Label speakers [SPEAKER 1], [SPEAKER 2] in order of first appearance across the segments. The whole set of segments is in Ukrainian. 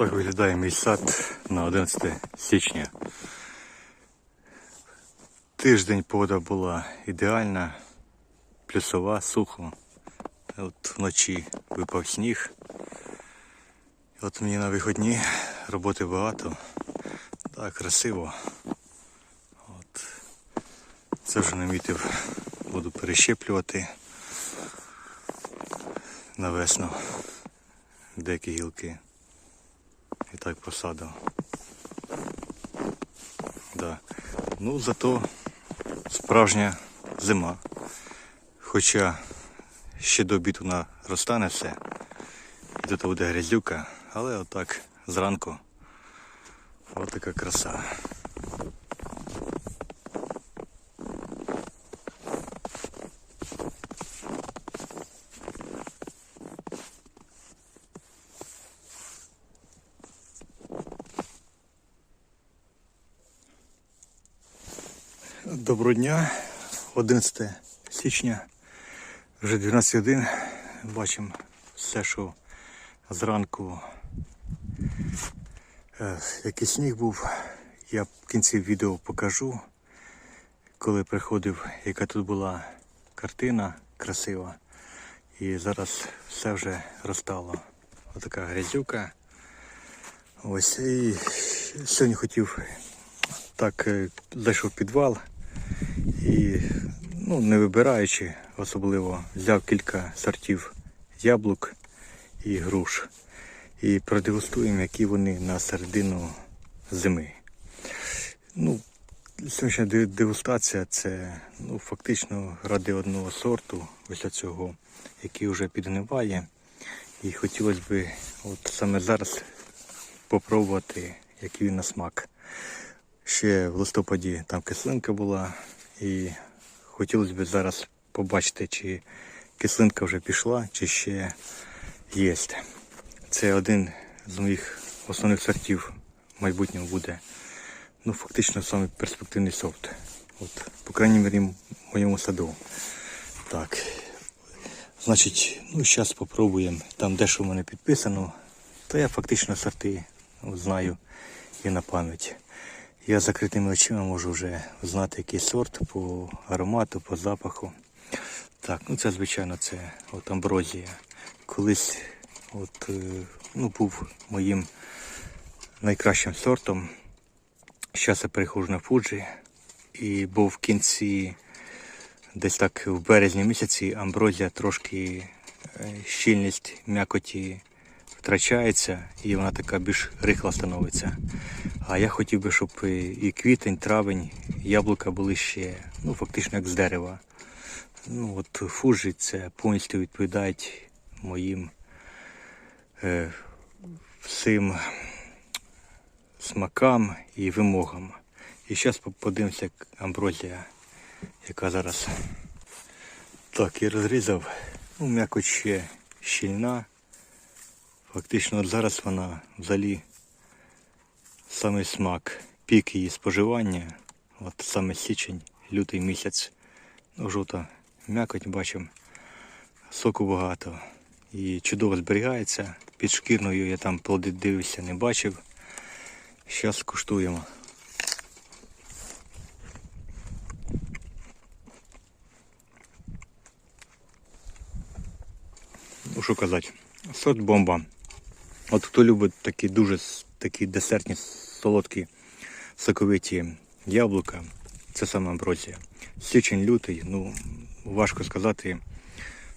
[SPEAKER 1] Так виглядає мій сад на 11 січня. Тиждень погода була ідеальна, плюсова, сухо. От вночі випав сніг. От мені на виходні роботи багато. Так, красиво. От. Це вже намітив, буду перещеплювати на весну деякі гілки. І так посадив. Да. Ну, зато справжня зима. Хоча ще до обіду вона розтане все. І тут буде грязюка, але отак зранку от така краса. Доброго дня, 11 січня, вже 12 годин. Бачимо все, що зранку е, який сніг був. Я в кінці відео покажу, коли приходив, яка тут була картина красива. І зараз все вже розтало. Отака грязюка. Ось і сьогодні хотів так е, зайшов в підвал і, ну, не вибираючи, особливо взяв кілька сортів яблук і груш. І продегустуємо, які вони на середину зими. Ну, сьогоднішня дегустація це ну, фактично ради одного сорту, ось цього, який вже підгниває. І хотілося б от саме зараз попробувати, який він на смак. Ще в листопаді там кислинка була, і хотілося б зараз побачити, чи кислинка вже пішла, чи ще є. Це один з моїх основних сортів в майбутньому буде. Ну, фактично самий перспективний сорт. От, по крайній мірі, в моєму саду. Так. Значить, ну зараз спробуємо. Там дещо в мене підписано, то я фактично сорти знаю і на пам'ять. Я закритими очима можу вже знати, який сорт по аромату, по запаху. Так, ну це звичайно це от амброзія. Колись от, е, ну, був моїм найкращим сортом. Зараз я перехожу на фуджі. І був в кінці, десь так в березні місяці, амброзія трошки е, щільність м'якоті втрачається і вона така більш рихла становиться. А я хотів би, щоб і і квітень, травень, яблука були ще ну, фактично як з дерева. Ну, от фужі це повністю відповідають моїм е, всім смакам і вимогам. І зараз подивимося, як амброзія, яка зараз. Так, я розрізав. Ну, м'якоть ще щільна. Фактично от зараз вона взагалі саме смак, пік її споживання. От саме січень, лютий місяць. Ну, жовта м'якоть бачимо. Соку багато. І чудово зберігається. Під шкірною я там плоди дивився, не бачив. Зараз куштуємо. Ну що казати, сорт бомба. От хто любить такі дуже такі десертні, солодкі, соковиті яблука, це саме амброзія. Січень лютий, ну важко сказати,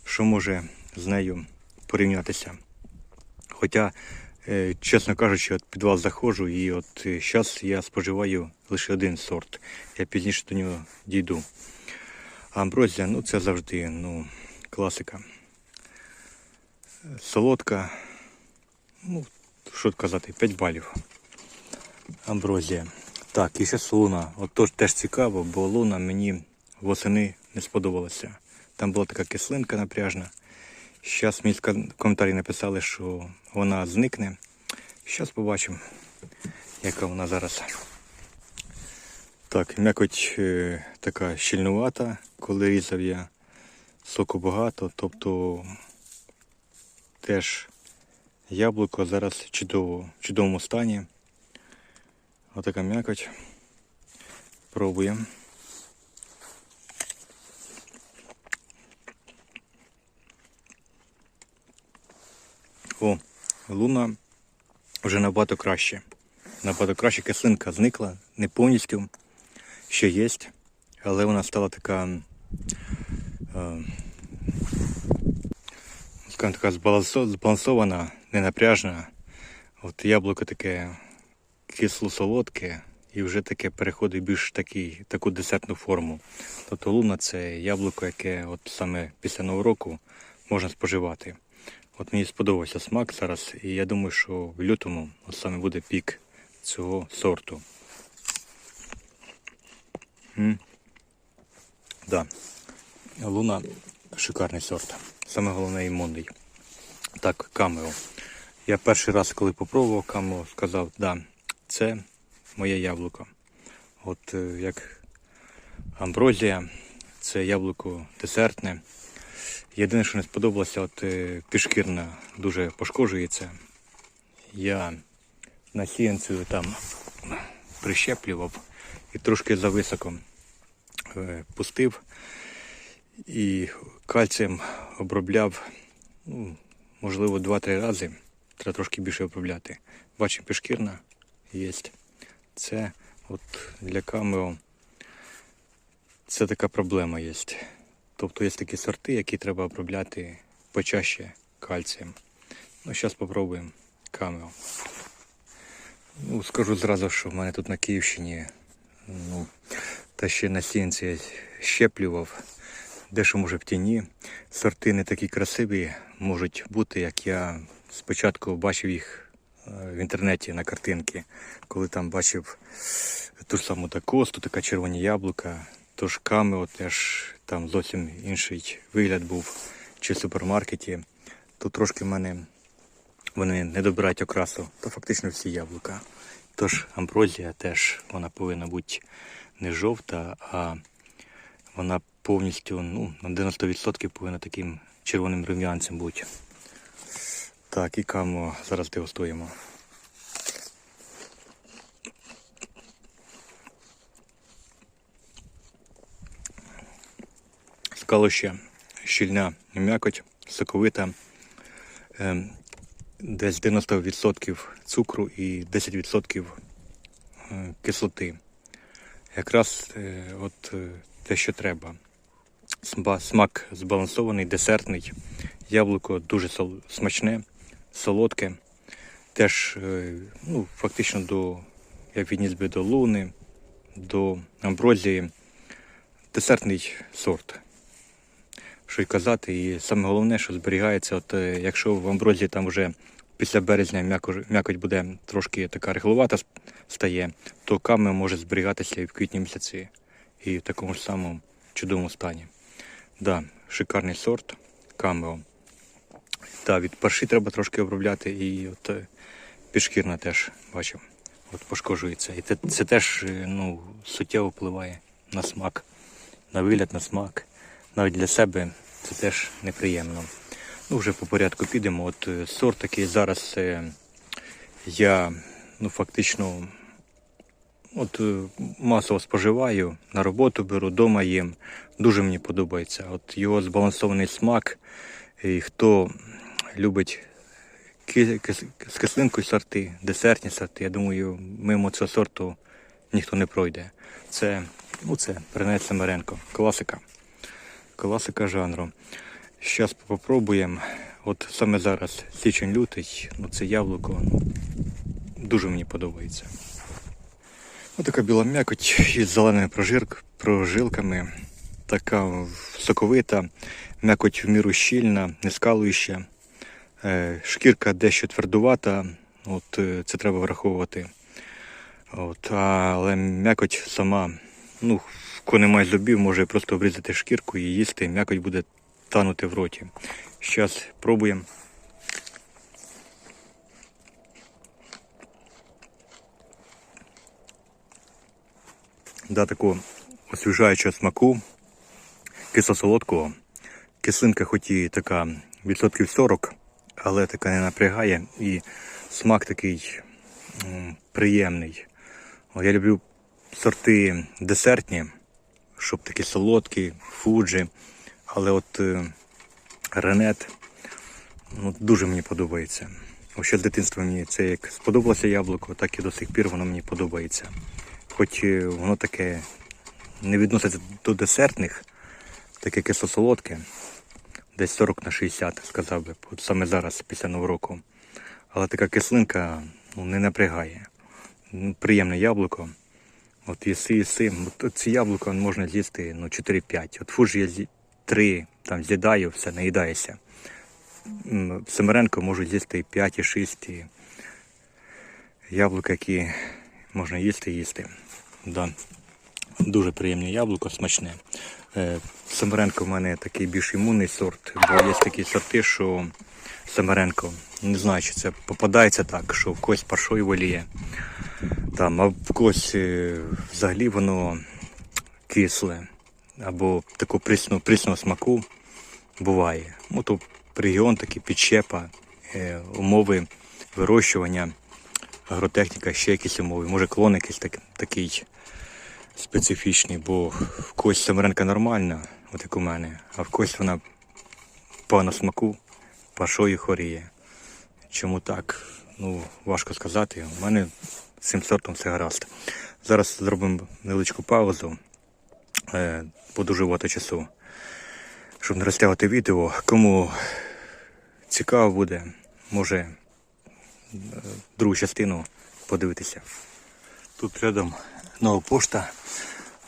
[SPEAKER 1] що може з нею порівнятися. Хоча, е, чесно кажучи, от підвал заходжу і от зараз я споживаю лише один сорт. Я пізніше до нього дійду. Амброзія, ну це завжди ну, класика. Солодка, ну, що казати, 5 балів. Амброзія. Так, і ще луна. От теж цікаво, бо луна мені восени не сподобалася. Там була така кислинка напряжна. Зараз мені в коментарі написали, що вона зникне. Зараз побачимо, яка вона зараз. Так, м'якоть е, така щільнувата, коли різав я соку багато, тобто теж Яблуко зараз чудово, в чудовому стані. Отака м'якоть. Пробуємо. О, луна вже набагато краще. Набагато краще кислинка зникла, не повністю, ще є, але вона стала така, е, така збалансо- збалансована, ненапряжна. От яблуко таке кисло-солодке і вже таке переходить більш такий, таку десертну форму. Тобто луна це яблуко, яке от саме після нового року можна споживати. От мені сподобався смак зараз, і я думаю, що в лютому от саме буде пік цього сорту. М. Да. Луна шикарний сорт. Саме головне імунний. Так, камео. Я перший раз, коли попробував камео, сказав, да, це моє яблуко. От е, як амброзія, це яблуко десертне. Єдине, що не сподобалося, от е, пішкірна дуже пошкоджується. Я на сіянцю там прищеплював і трошки зависоко е, пустив і кальцієм обробляв, ну, можливо, 2-3 рази. Треба трошки більше обробляти. Бачимо, пішкірна є. Це от для камео це така проблема є. Тобто є такі сорти, які треба обробляти почаще кальцієм. Ну, зараз спробуємо камео. Ну, скажу зразу, що в мене тут на Київщині, ну, та ще на сінці щеплював, дещо може в тіні. Сорти не такі красиві можуть бути, як я спочатку бачив їх е, в інтернеті на картинки, коли там бачив ту ж саму такосту, така червоні яблука, тож камео теж там зовсім інший вигляд був чи в супермаркеті. Тут трошки в мене вони не добирають окрасу, то фактично всі яблука. Тож амброзія теж вона повинна бути не жовта, а вона повністю ну, на 90% повинна таким червоним рум'янцем бути. Так, і камо зараз дегустуємо. Скалоще щільна м'якоть, соковита, ем, десь 90% цукру і 10% е, кислоти. Якраз е, от е, те, що треба. Смак збалансований, десертний. Яблуко дуже смачне, солодке. Теж е, ну, фактично до, як відніс би до луни, до амброзії. Десертний сорт що й казати. І саме головне, що зберігається, от е, якщо в амброзії там вже після березня м'яко- м'якоть буде трошки така рихловата стає, то каме може зберігатися і в квітні місяці, і в такому ж самому чудовому стані. Да, шикарний сорт камео. Та, від парші треба трошки обробляти, і от е, пішкірна теж бачив, от пошкоджується. І це, це теж е, ну, суттєво впливає на смак, на вигляд, на смак навіть для себе це теж неприємно. Ну, вже по порядку підемо. От е, сорт такий зараз я ну, фактично от, масово споживаю, на роботу беру, вдома їм. Дуже мені подобається. От його збалансований смак. І хто любить з кислинкою сорти, десертні сорти, я думаю, мимо цього сорту ніхто не пройде. Це, ну, це Ренець Самаренко, класика класика жанру. Зараз попробуємо. От саме зараз січень-лютий, ну це яблуко ну, дуже мені подобається. Ось така біла м'якоть із зеленими прожилками, така соковита, м'якоть в міру щільна, не скалуюча. Е, Шкірка дещо твердувата, от е, це треба враховувати. От, але м'якоть сама, ну, кого немає зубів, може просто обрізати шкірку і їсти, м'якоть буде танути в роті. Зараз пробуємо. Да, такого освіжаючого смаку, кисло-солодкого. Кислинка хоч і така відсотків 40, але така не напрягає і смак такий приємний. Я люблю сорти десертні, щоб такі солодкі, фуджі, але от е, ренет ну, дуже мені подобається. Ще з дитинства мені це як сподобалося яблуко, так і до сих пір воно мені подобається. Хоч е, воно таке не відноситься до десертних, таке кисло-солодке, десь 40 на 60, сказав би, от саме зараз, після нового року. Але така кислинка ну, не напрягає. Ну, Приємне яблуко. От їси, їси. От ці яблука можна з'їсти ну, 4-5. От фуж я 3 там з'їдаю, все, наїдаєшся. М, Семеренко можу з'їсти і 5, і 6. І яблука, які можна їсти, їсти. Да. Дуже приємне яблуко, смачне. Е, Самаренко в мене такий більш імунний сорт, бо є такі сорти, що Самаренко, не знаю, чи це попадається так, що в когось паршою воліє. Там, а в когось е, взагалі воно кисле або такого прісного, прісного смаку буває. Ну, то регіон такий підщепа, е, умови вирощування, агротехніка, ще якісь умови. Може клон якийсь так, такий специфічний, бо в когось самаренка нормальна, от як у мене, а в когось вона погано смаку, пашою хворіє. Чому так? Ну, важко сказати. У мене з цим сортом все гаразд. Зараз зробимо невеличку паузу, е, бо дуже часу, щоб не розтягувати відео. Кому цікаво буде, може е, другу частину подивитися. Тут рядом нова пошта,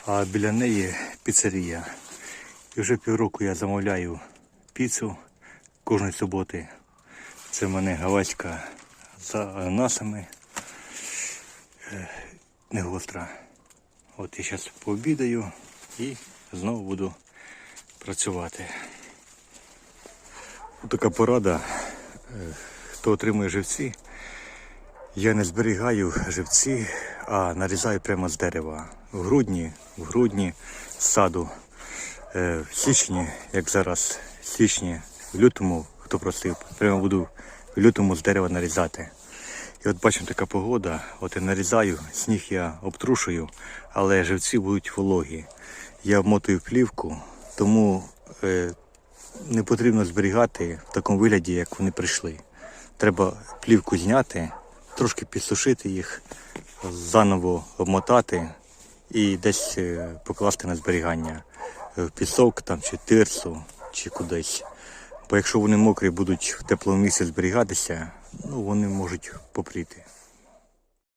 [SPEAKER 1] а біля неї піцерія. І вже півроку я замовляю піцу кожної суботи. Це в мене гавайська з ананасами. Е, Не гостра. От я зараз пообідаю і знову буду працювати. Така порада. Е, Хто отримує живці, я не зберігаю живці, а нарізаю прямо з дерева. В грудні, в грудні з саду. Е, В січні, як зараз, в січні, в лютому, хто просив, прямо буду в лютому з дерева нарізати. І от бачимо така погода, от я нарізаю, сніг я обтрушую, але живці будуть вологі. Я вмотую плівку, тому е, не потрібно зберігати в такому вигляді, як вони прийшли. Треба плівку зняти, трошки підсушити їх, заново обмотати і десь е, покласти на зберігання е, в пісок там, чи тирсу, чи кудись. Бо якщо вони мокрі будуть в теплому місці зберігатися, ну вони можуть попріти.